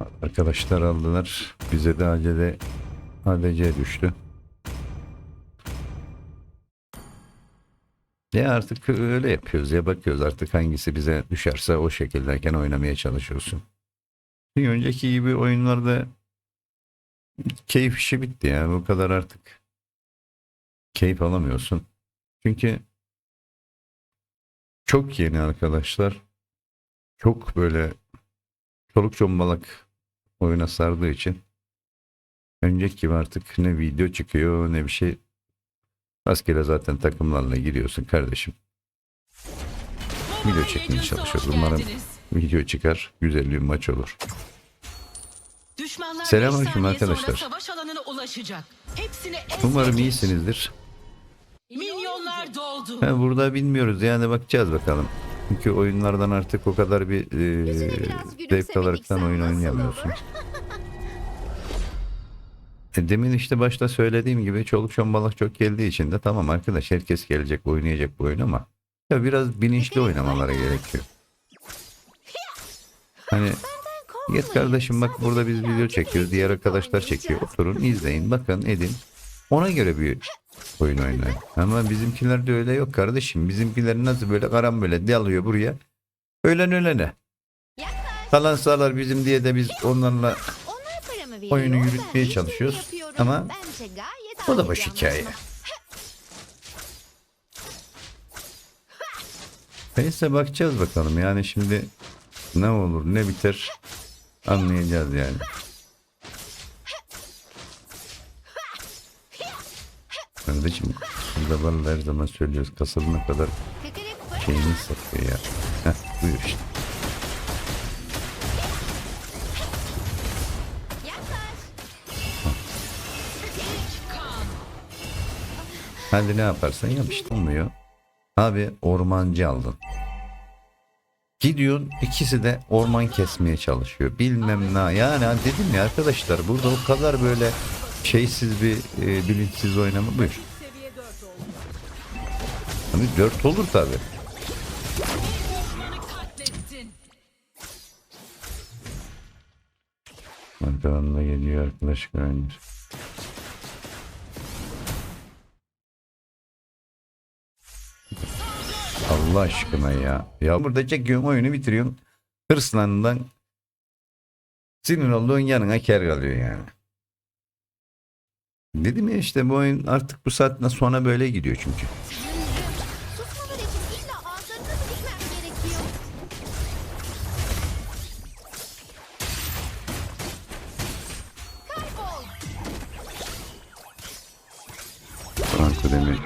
Arkadaşlar aldılar. Bize de acele ADC düştü. Ya artık öyle yapıyoruz ya bakıyoruz artık hangisi bize düşerse o şekildeyken oynamaya çalışıyorsun. Bir önceki gibi oyunlarda keyif işi bitti ya bu kadar artık keyif alamıyorsun. Çünkü çok yeni arkadaşlar çok böyle çoluk çombalak oyuna sardığı için önceki gibi artık ne video çıkıyor ne bir şey rastgele zaten takımlarla giriyorsun kardeşim. Video çekmeye çalışıyoruz. Umarım video çıkar. Güzel bir maç olur. Düşmanlar Selamünaleyküm arkadaşlar. Sonra savaş alanına ulaşacak. Hepsini ez Umarım iyisinizdir. Milyonlar doldu. Ha, burada bilmiyoruz yani bakacağız bakalım. Çünkü oyunlardan artık o kadar bir e, zevk alaraktan oyun oynayamıyorsun. E, Demin işte başta söylediğim gibi çoluk çombalak çok geldiği için de tamam arkadaş herkes gelecek oynayacak bu oyun ama ya biraz bilinçli oynamaları gerekiyor. Hani git kardeşim bak burada biz video çekiyoruz diğer arkadaşlar çekiyor. oturun izleyin bakın edin. Ona göre bir oyun oynayın. Ama bizimkilerde öyle yok kardeşim bizimkiler nasıl böyle karambole dalıyor buraya ölen ölene. Kalan sağlar bizim diye de biz onlarla. Oyunu yürütmeye çalışıyoruz. Ama o da boş hikaye. Neyse bakacağız bakalım. Yani şimdi ne olur ne biter anlayacağız yani. Kardeşim vallahi her zaman söylüyoruz kasabına kadar şeyini satıyor ya. Heh, buyur işte. Hadi ne yaparsan yap işte olmuyor. Abi ormancı aldın. Gidiyorsun ikisi de orman kesmeye çalışıyor. Bilmem ne. Yani dedim ya arkadaşlar burada o kadar böyle şeysiz bir e, bilinçsiz oynama. Buyur. Hani dört olur tabi. Arkadan da geliyor arkadaş güvenir. Allah aşkına ya. Ya burada çekiyorsun oyunu bitiriyorsun. Hırslandan sinir olduğun yanına ker kalıyor yani. Dedim ya işte bu oyun artık bu saatten sonra böyle gidiyor çünkü. Franco Demir.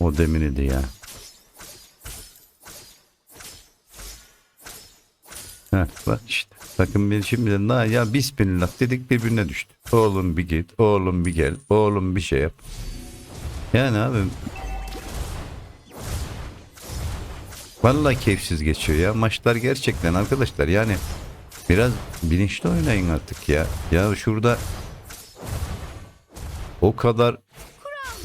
O demiriydi ya. Heh, bak işte. Bakın bir şimdiden daha ya bismillah dedik birbirine düştü. Oğlum bir git, oğlum bir gel, oğlum bir şey yap. Yani abi Vallahi keyifsiz geçiyor ya. Maçlar gerçekten arkadaşlar yani biraz bilinçli oynayın artık ya. Ya şurada o kadar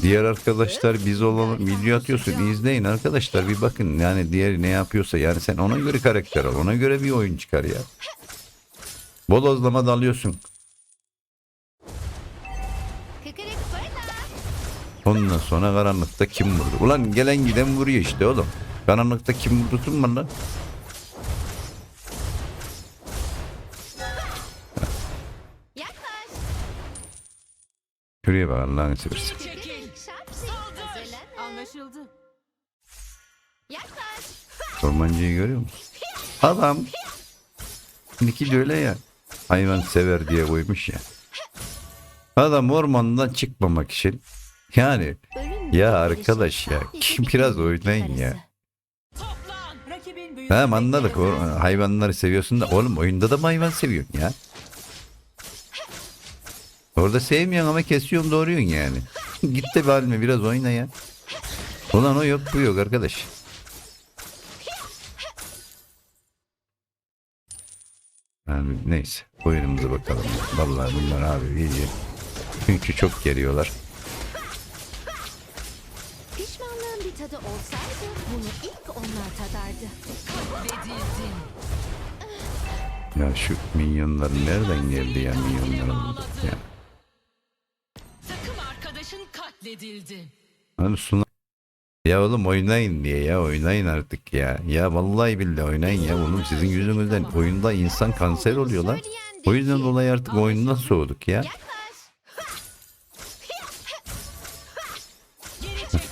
diğer arkadaşlar biz olalım video atıyorsun izleyin arkadaşlar bir bakın yani diğer ne yapıyorsa yani sen ona göre karakter al ona göre bir oyun çıkar ya. Bodozlama dalıyorsun. Ondan sonra karanlıkta kim vurdu? Ulan gelen giden vuruyor işte oğlum. Karanlıkta kim vurdu var lan? Şuraya bak Allah'ını seversen. Ormancıyı görüyor musun? Adam. Niki de öyle ya. Hayvan sever diye koymuş ya. Adam ormandan çıkmamak için yani ya arkadaş ya kim bir biraz oynayın ya. Tamam anladık o hayvanları seviyorsun da oğlum oyunda da mı hayvan seviyorsun ya? Orada sevmiyorsun ama kesiyorsun doğruyorsun yani. Git de bir halime biraz oyna ya. Ulan o yok bu yok arkadaş. Yani neyse oyunumuza bakalım. Vallahi bunlar abi iyice. Çünkü çok geliyorlar. Pişmanlığın bir tadı olsaydı bunu ilk onlar tadardı. Katledildin. Ya şu minyonlar nereden geldi ya minyonların? Ya. Takım arkadaşın katledildi. Hani suna... Ya oğlum oynayın diye ya oynayın artık ya. Ya vallahi billahi oynayın ya oğlum sizin yüzünüzden oyunda insan kanser oluyor lan. O yüzden dolayı artık oyundan soğuduk ya.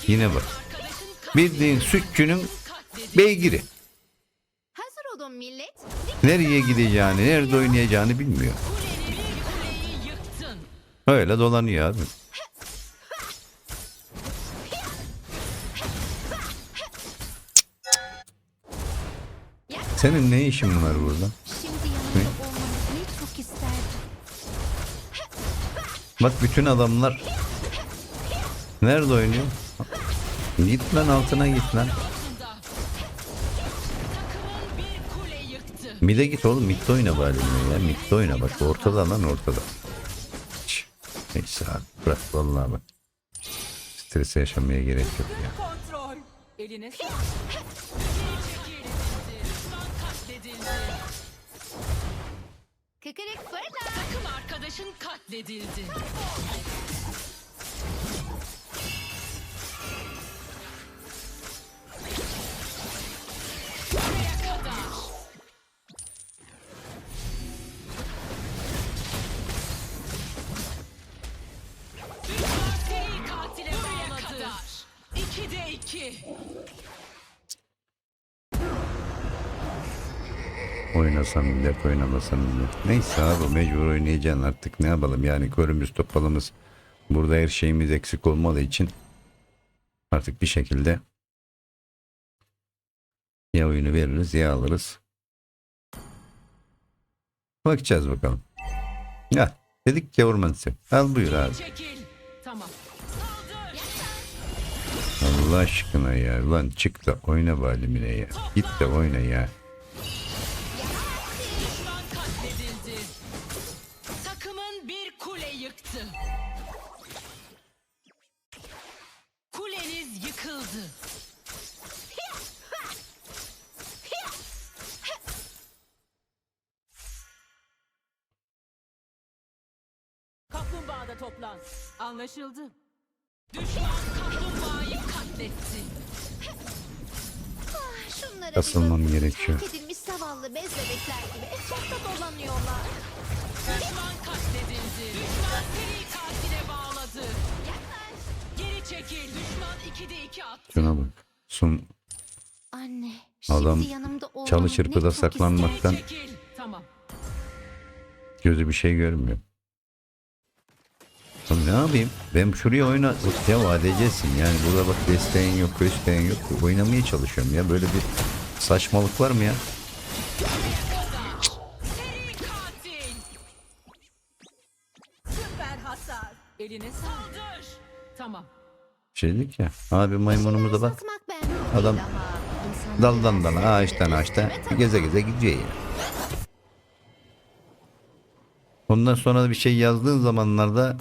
Yine bak. Bildiğin sütçünün beygiri. Nereye gideceğini, nerede oynayacağını bilmiyor. Öyle dolanıyor abi. Senin ne işin var burada? İsterdim. Bak bütün adamlar nerede oynuyor? Git lan altına git lan. Takımın bir kule yıktı. Mide git oğlum midde oyna bari ya. Midde oyna bak ortada lan ortada. Neyse abi bırak vallahi bak. Stres yaşamaya gerek yok ya. Eline Kıkırık fırla. Takım arkadaşın katledildi. Buraya kadar. İki de iki. Oynasam millet oynamasam millet. Neyse abi mecbur oynayacaksın artık ne yapalım yani körümüz topalımız. Burada her şeyimiz eksik olmadığı için artık bir şekilde ya oyunu veririz ya alırız. Bakacağız bakalım. Ya dedik ya ormansı. Al buyur abi. Tamam. Allah aşkına ya. Lan çık da oyna balimine ya. Git de oyna ya. Kaplumbağada toplan. Anlaşıldı. Düşman kaplumbağayı katletti. Ah, Şunlara Kasılmam bir bakın. gerekiyor. Terk edilmiş zavallı bez bebekler gibi etrafta dolanıyorlar. Düşman katledildi. Düşman seri katile bağladı. Yaklaş. Geri çekil. Düşman 2'de 2 attı. Şuna bak. Sun Anne, şimdi Adam yanımda olmanı çalı ne çırpıda çok saklanmaktan Geri çekil. Tamam. gözü bir şey görmüyor. Oğlum ne yapayım? Ben şuraya oyna... Ya ADC'sin yani burada bak desteğin yok, desteğin yok. Oynamaya çalışıyorum ya. Böyle bir saçmalık var mı ya? Eline saldır. Tamam. Şeydik ya. Abi maymunumuza bak. Adam Daldan dala, ağaçtan ağaçta geze geze gidiyor ya. Ondan sonra bir şey yazdığın zamanlarda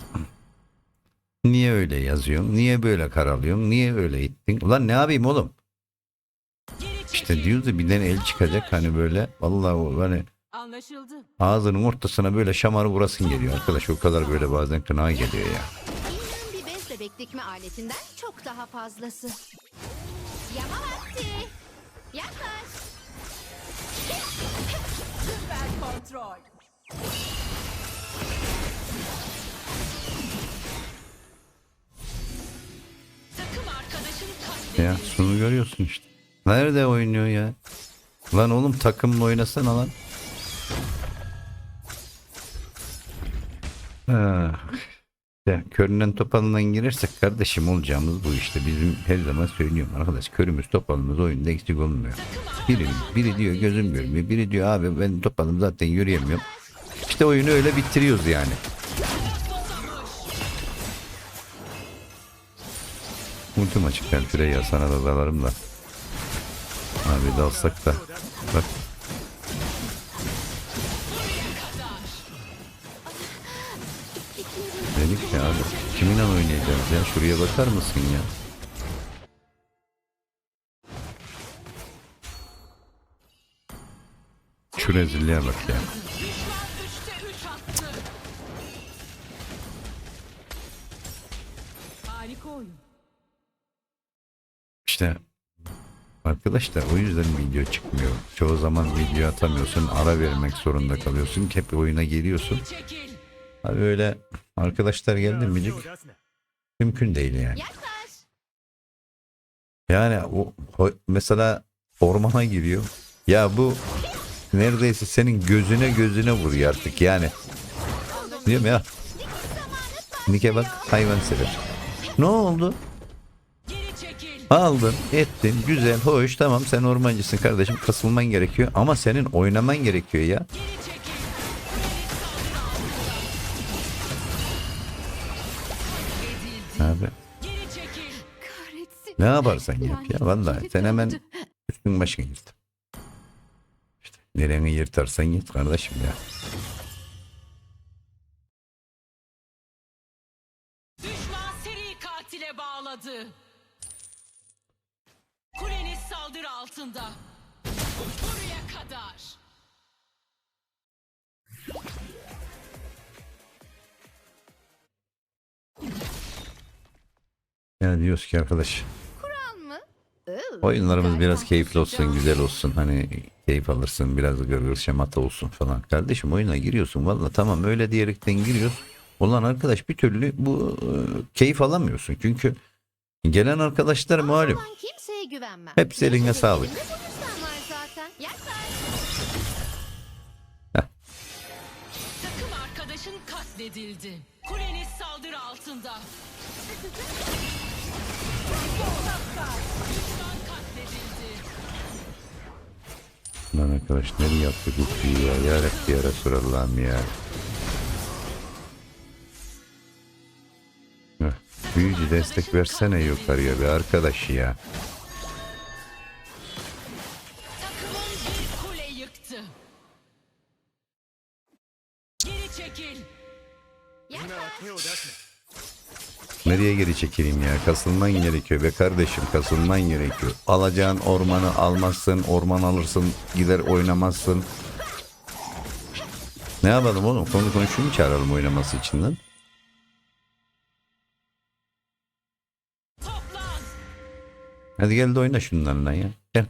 niye öyle yazıyorsun? Niye böyle karalıyorsun? Niye öyle ettin? Ulan ne yapayım oğlum? İşte diyoruz da birden el çıkacak hani böyle. Vallahi hani Anlaşıldı. ağzının ortasına böyle şamarı vurasın geliyor arkadaş. O kadar böyle bazen kına geliyor ya. bir bez bebek dikme aletinden çok daha fazlası. Yama vakti. Ya şunu görüyorsun işte. Nerede oynuyor ya? Lan oğlum takımla oynasana lan. Ah. Ya, körünen topalından girersek kardeşim olacağımız bu işte. Bizim her zaman söylüyorum arkadaş körümüz topalımız oyunda eksik olmuyor. Biri, biri diyor gözüm görmüyor. Biri diyor abi ben topalım zaten yürüyemiyorum. İşte oyunu öyle bitiriyoruz yani. Ultim açık ben Freya sana da dalarım da. Abi dalsak da. Bak dedik ya abi. Kiminle oynayacağız ya? Şuraya bakar mısın ya? Şu rezilliğe bak ya. Arkadaşlar o yüzden video çıkmıyor. Çoğu zaman video atamıyorsun. Ara vermek zorunda kalıyorsun. Hep oyuna geliyorsun. Abi öyle arkadaşlar geldi mi mümkün değil yani. Yani o o- mesela ormana giriyor. Ya bu neredeyse senin gözüne gözüne vuruyor artık yani. Diyorum ya. Nike bak hayvan sever. Ne oldu? Aldın, ettin, güzel, hoş, tamam sen ormancısın kardeşim, kasılman gerekiyor ama senin oynaman gerekiyor ya. Abi ne yaparsan yap ya vallahi sen hemen üstün başını yırt. İşte nereni yırtarsan yırt kardeşim ya. Düşman seri katile bağladı. Altında. Buraya kadar. Yani diyoruz ki arkadaş Kural mı? Oo, oyunlarımız galiba biraz keyifli olsun, güzel olsun. Hani keyif alırsın, biraz gırgır şemata olsun falan. Kardeşim oyuna giriyorsun valla tamam öyle diyerekten giriyoruz. Ulan arkadaş bir türlü bu e, keyif alamıyorsun. Çünkü gelen arkadaşlar malum. Güvenmem. Hepsi eline sağlık. Takım arkadaşın katledildi. Kuleniz saldırı altında. Düşman katledildi. Lan arkadaş nereye bu kuyu ya? Ya Rabbi ya Resulallah'ım ya. Heh, Büyücü destek versene yukarıya be arkadaş ya. Çekileyim ya? Kasılman gerekiyor be kardeşim kasılman gerekiyor. Alacağın ormanı almazsın, orman alırsın, gider oynamazsın. Ne yapalım oğlum? Konu konuşuyor mu çağıralım oynaması için lan? Hadi gel de oyna şunlarla ya. Gel.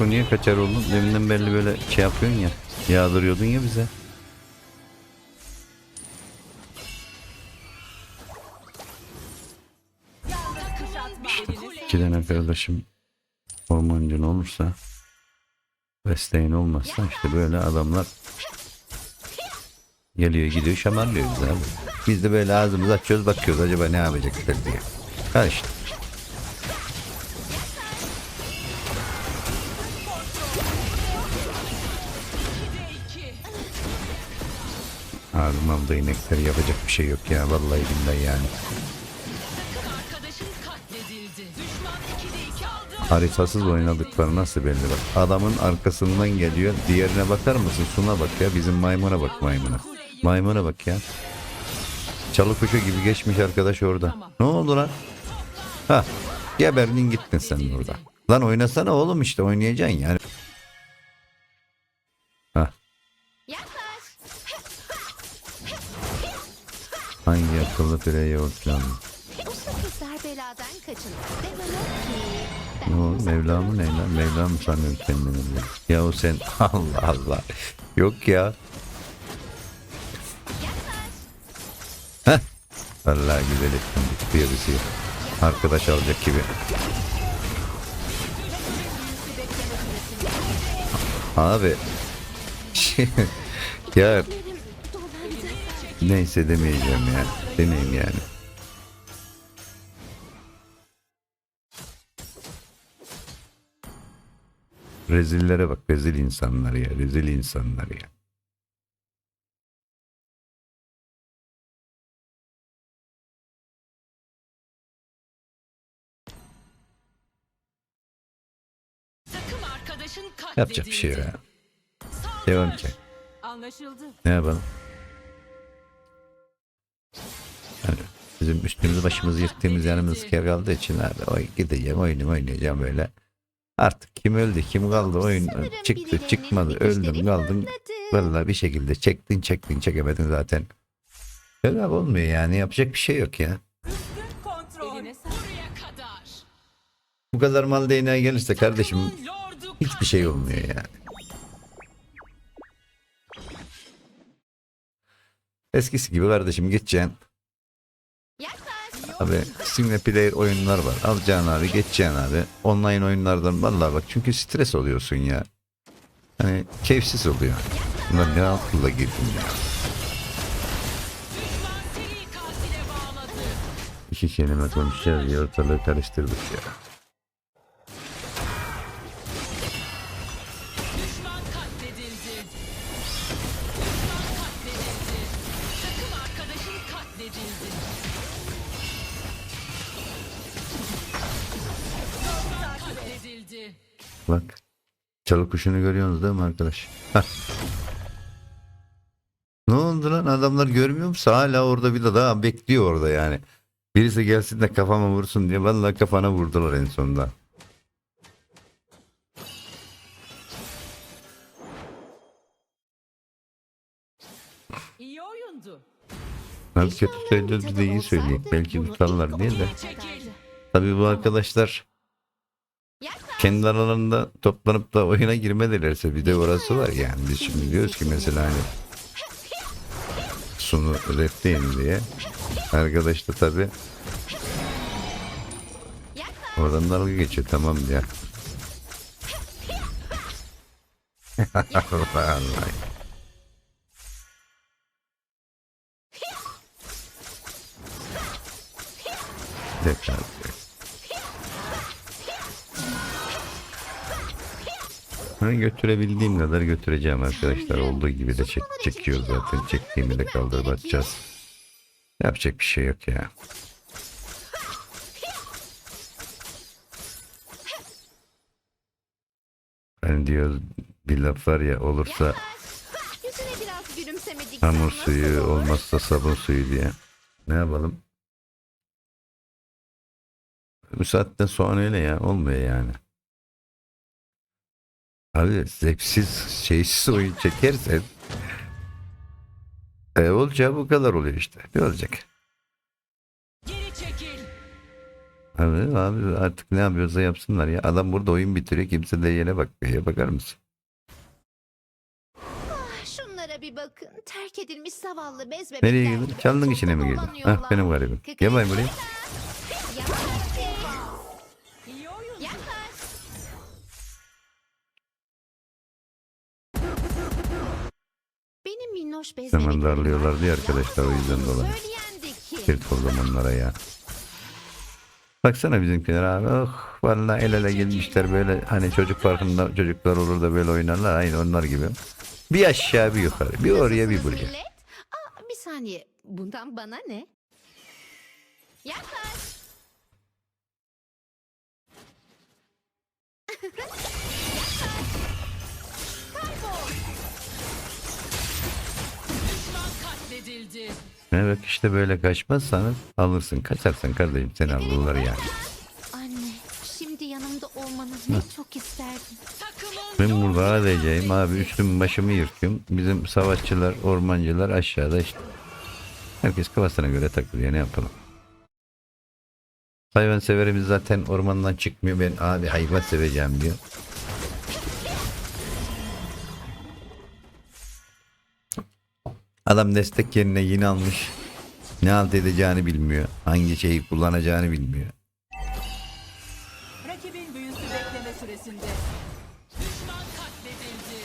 Franco niye kaçar oldun? Deminden belli böyle şey yapıyorsun ya. Yağdırıyordun ya bize. İki tane kardeşim ormancın olursa desteğin olmazsa işte böyle adamlar geliyor gidiyor şamarlıyor bizi abi. Biz de böyle ağzımızı açıyoruz bakıyoruz acaba ne yapacaklar diye. Karıştı. Ağzım aldı inekleri yapacak bir şey yok ya vallahi billahi yani. Takım arkadaşın katledildi. Düşman 2'de 2 aldı. Haritasız oynadıkları nasıl belli bak. Adamın arkasından geliyor. Diğerine bakar mısın? Suna bak ya. Bizim maymuna bak maymuna. Maymuna bak ya. Çalı kuşu gibi geçmiş arkadaş orada. Ne oldu lan? Ha. Geberdin gittin sen orada. Lan oynasana oğlum işte oynayacaksın yani. Hangi akıllı pireye o plan? Usta kızlar beladan kaçın. Demeler ki. Ne oldu? Mevla mı ne lan? Mevla mı sanıyorsun kendini? Ya o sen Allah Allah. Yok ya. Heh. Vallahi güzel ettin. Bir birisi. Arkadaş alacak gibi. Abi. ya. Neyse demeyeceğim ya. Demeyeyim yani. Rezillere bak. Rezil insanlar ya. Rezil insanlar ya. Yapacak bir şey ya. Devam ki. Anlaşıldı. Ne yapalım? Bizim üstümüzü başımızı yırttığımız yanımız yer kaldığı için abi oy gideceğim oyunumu oynayacağım böyle. Artık kim öldü kim kaldı oyun çıktı çıkmadı öldüm kaldım. Vallahi bir şekilde çektin çektin çekemedin zaten. Öyle abi olmuyor yani yapacak bir şey yok ya. Kontrol. Eline Buraya kadar. Bu kadar mal değneğe gelirse kardeşim hiçbir şey olmuyor yani. Eskisi gibi kardeşim geçeceksin. Abi single player oyunlar var. Alacaksın abi geçeceksin abi. Online oyunlardan vallahi bak çünkü stres oluyorsun ya. Hani keyifsiz oluyor. Bunlar ne akılla girdim ya. İki kelime konuşacağız diye ortalığı karıştırdık ya. Bak. Çalı kuşunu görüyorsunuz değil mi arkadaş? Ne oldu lan adamlar görmüyor musun? Hala orada bir de daha bekliyor orada yani. Birisi gelsin de kafama vursun diye. Vallahi kafana vurdular en sonunda. İyi oyundu. Abi kötü söylüyordu da iyi söyleyeyim. Belki tutarlar diye de. Tabii bu arkadaşlar. Kendi aralarında toplanıp da oyuna girmedilerse bir de orası var yani. Biz şimdi diyoruz ki mesela hani sunu repleyin diye. Arkadaş da Yaklaş. oradan dalga geçiyor tamam ya. Allah Allah. Tekrar. Ha, götürebildiğim kadar götüreceğim arkadaşlar. Olduğu gibi de çek, çekiyor zaten. Çektiğimi de kaldırıp atacağız. Yapacak bir şey yok ya. Ben diyor bir laf var ya olursa hamur suyu olmazsa sabun suyu diye. Ne yapalım? Bu saatten sonra öyle ya olmuyor yani. Abi zevksiz şeysiz oyun çekersen e, olacağı bu kadar oluyor işte. Ne olacak? Abi, abi artık ne yapıyorsa yapsınlar ya. Adam burada oyun bitiriyor. Kimse de yere bakmıyor. Ya bakar mısın? Şunlara bir bakın. Terk edilmiş zavallı bez bebekler. Nereye girdin? Çalının içine mi girdin? Dolanıyorlar. Hah benim garibim. Gel bakayım buraya. Yaklaş. İyi oyundu. Yaklaş. Var. diye arkadaşlar, o yüzden ki. Kirt o zamanlara ya. Baksana bizimkiler abi. Oh vallahi el ele gelmişler böyle hani çocuk parkında çocuklar olur da böyle oynarlar. Aynı onlar gibi. Bir aşağı bir yukarı. Bir oraya bir buraya. bir saniye. Bundan bana ne? Yaklaş. Katledildi. Evet işte böyle kaçmazsanız alırsın. Kaçarsan kardeşim seni alırlar yani. Anne, şimdi yanımda olmanı ne çok isterdim. Ben burada diyeceğim abi üstüm başımı yırtıyorum. Bizim savaşçılar, ormancılar aşağıda işte. Herkes kafasına göre takılıyor ne yapalım. Hayvan severimiz zaten ormandan çıkmıyor. Ben abi hayvan seveceğim diyor. Adam destek yerine yine almış. Ne halt edeceğini bilmiyor. Hangi şeyi kullanacağını bilmiyor. Rakibin büyüsü bekleme süresinde. Düşman katledildi.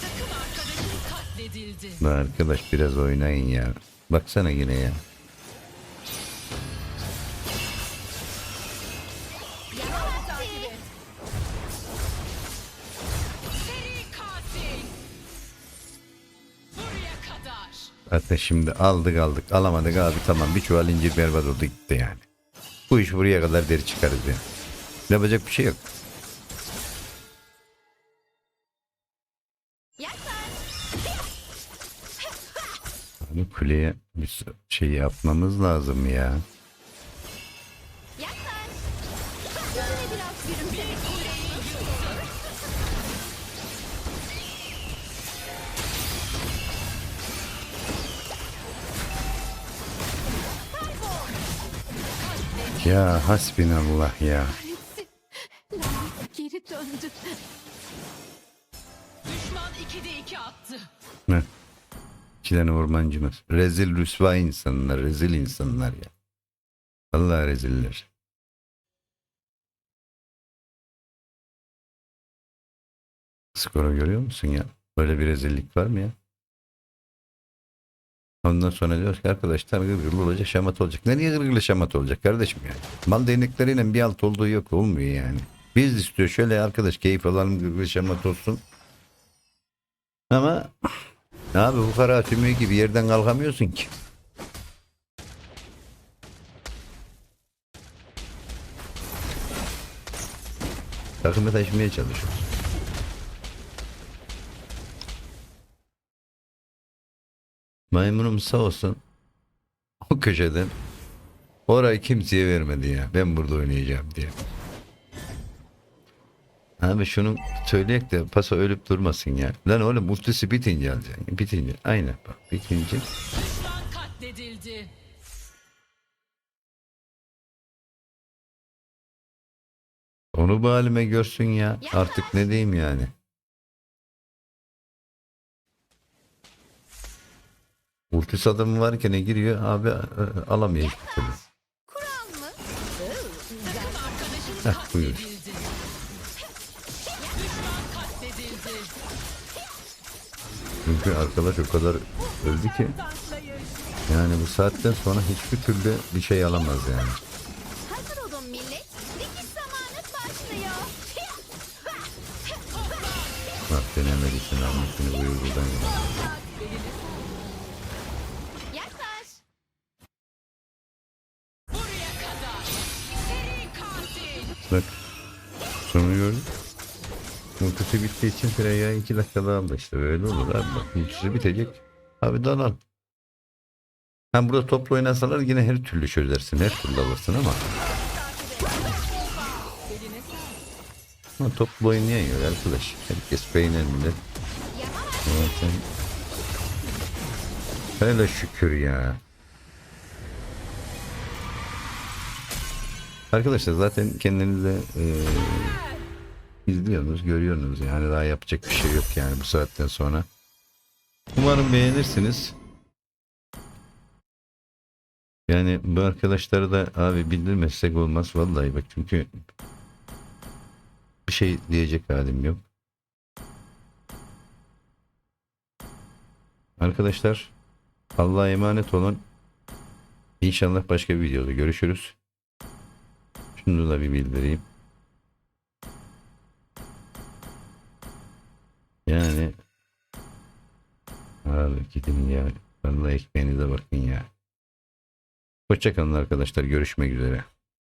Takım arkadaşın katledildi. Lan arkadaş biraz oynayın ya. Baksana yine ya. Zaten şimdi aldık aldık alamadık aldık tamam bir çuval incir berbat oldu gitti yani. Bu iş buraya kadar deri çıkarız ya yani. Yapacak bir şey yok. Bu kuleye bir şey yapmamız lazım ya. Ya hasbinallah ya. Lanet geri döndü. Düşman 2'de 2 attı. Heh. İki tane ormancımız. Rezil rüsva insanlar. Rezil insanlar ya. Vallahi reziller. Skoru görüyor musun ya? Böyle bir rezillik var mı ya? Ondan sonra diyoruz ki arkadaşlar gırgırlı olacak şamat olacak. Nereye gırgırlı şamat olacak kardeşim yani? Mal değnekleriyle bir alt olduğu yok olmuyor yani. Biz istiyor şöyle arkadaş keyif alalım gırgırlı şamat olsun. Ama abi bu kara tümüğü gibi yerden kalkamıyorsun ki. Takımı taşımaya çalışıyoruz. Maymunum sağ olsun o köşeden orayı kimseye vermedi ya. Ben burada oynayacağım diye. Abi şunu söyleyek de pasa ölüp durmasın ya. Lan oğlum ultisi bitince alacaksın. Bitince. Aynen bak bitince. Katledildi. Onu bu halime görsün ya. Artık ne diyeyim yani. Ultis adamı varken ne giriyor abi e, alamıyor hiçbir türlü. Heh, buyur. Çünkü arkadaş o kadar öldü ki. Yani bu saatten sonra hiçbir türlü bir şey alamaz yani. Bak denemediysen almasını buyur buradan. ya. Bak gördün. Ultisi bittiği için Freya iki dakika daha aldı işte böyle olur abi ultisi bitecek. Abi donal. Hem burada toplu oynasalar yine her türlü çözersin her türlü alırsın ama. Ama toplu oynayan yok arkadaş. Herkes millet. Zaten. Hele şükür ya. Arkadaşlar zaten kendinize eee izliyorsunuz, görüyorsunuz yani daha yapacak bir şey yok yani bu saatten sonra. Umarım beğenirsiniz. Yani bu arkadaşları da abi bildirmezsek olmaz vallahi bak çünkü bir şey diyecek halim yok. Arkadaşlar Allah'a emanet olun. İnşallah başka bir videoda görüşürüz. Şunu da bir bildireyim. Yani abi gidin ya. Vallahi ekmeğinize bakın ya. Hoşçakalın arkadaşlar. Görüşmek üzere.